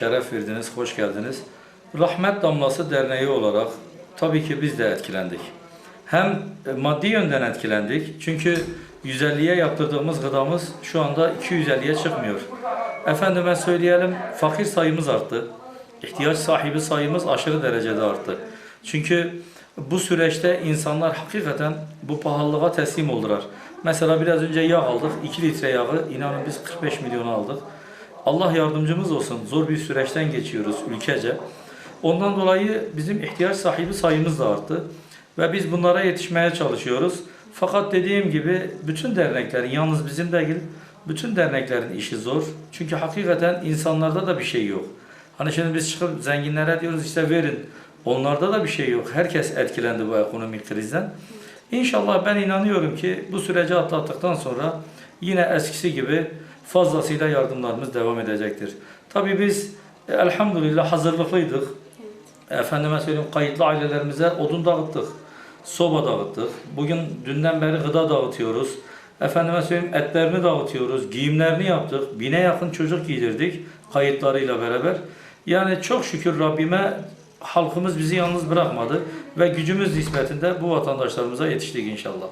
Şeref verdiniz, hoş geldiniz. Rahmet Damlası Derneği olarak tabii ki biz de etkilendik. Hem e, maddi yönden etkilendik. Çünkü 150'ye yaptırdığımız gıdamız şu anda 250'ye çıkmıyor. Efendime söyleyelim fakir sayımız arttı. İhtiyaç sahibi sayımız aşırı derecede arttı. Çünkü bu süreçte insanlar hakikaten bu pahalılığa teslim oldular. Mesela biraz önce yağ aldık. 2 litre yağı inanın biz 45 milyona aldık. Allah yardımcımız olsun. Zor bir süreçten geçiyoruz ülkece. Ondan dolayı bizim ihtiyaç sahibi sayımız da arttı. Ve biz bunlara yetişmeye çalışıyoruz. Fakat dediğim gibi bütün derneklerin, yalnız bizim değil, bütün derneklerin işi zor. Çünkü hakikaten insanlarda da bir şey yok. Hani şimdi biz çıkıp zenginlere diyoruz işte verin. Onlarda da bir şey yok. Herkes etkilendi bu ekonomik krizden. İnşallah ben inanıyorum ki bu süreci atlattıktan sonra yine eskisi gibi fazlasıyla yardımlarımız devam edecektir. Tabii biz e, elhamdülillah hazırlıklıydık. Efendime söyleyeyim kayıtlı ailelerimize odun dağıttık. Soba dağıttık. Bugün dünden beri gıda dağıtıyoruz. Efendime söyleyeyim etlerini dağıtıyoruz. Giyimlerini yaptık. Bine yakın çocuk giydirdik kayıtlarıyla beraber. Yani çok şükür Rabbime halkımız bizi yalnız bırakmadı ve gücümüz nispetinde bu vatandaşlarımıza yetiştik inşallah.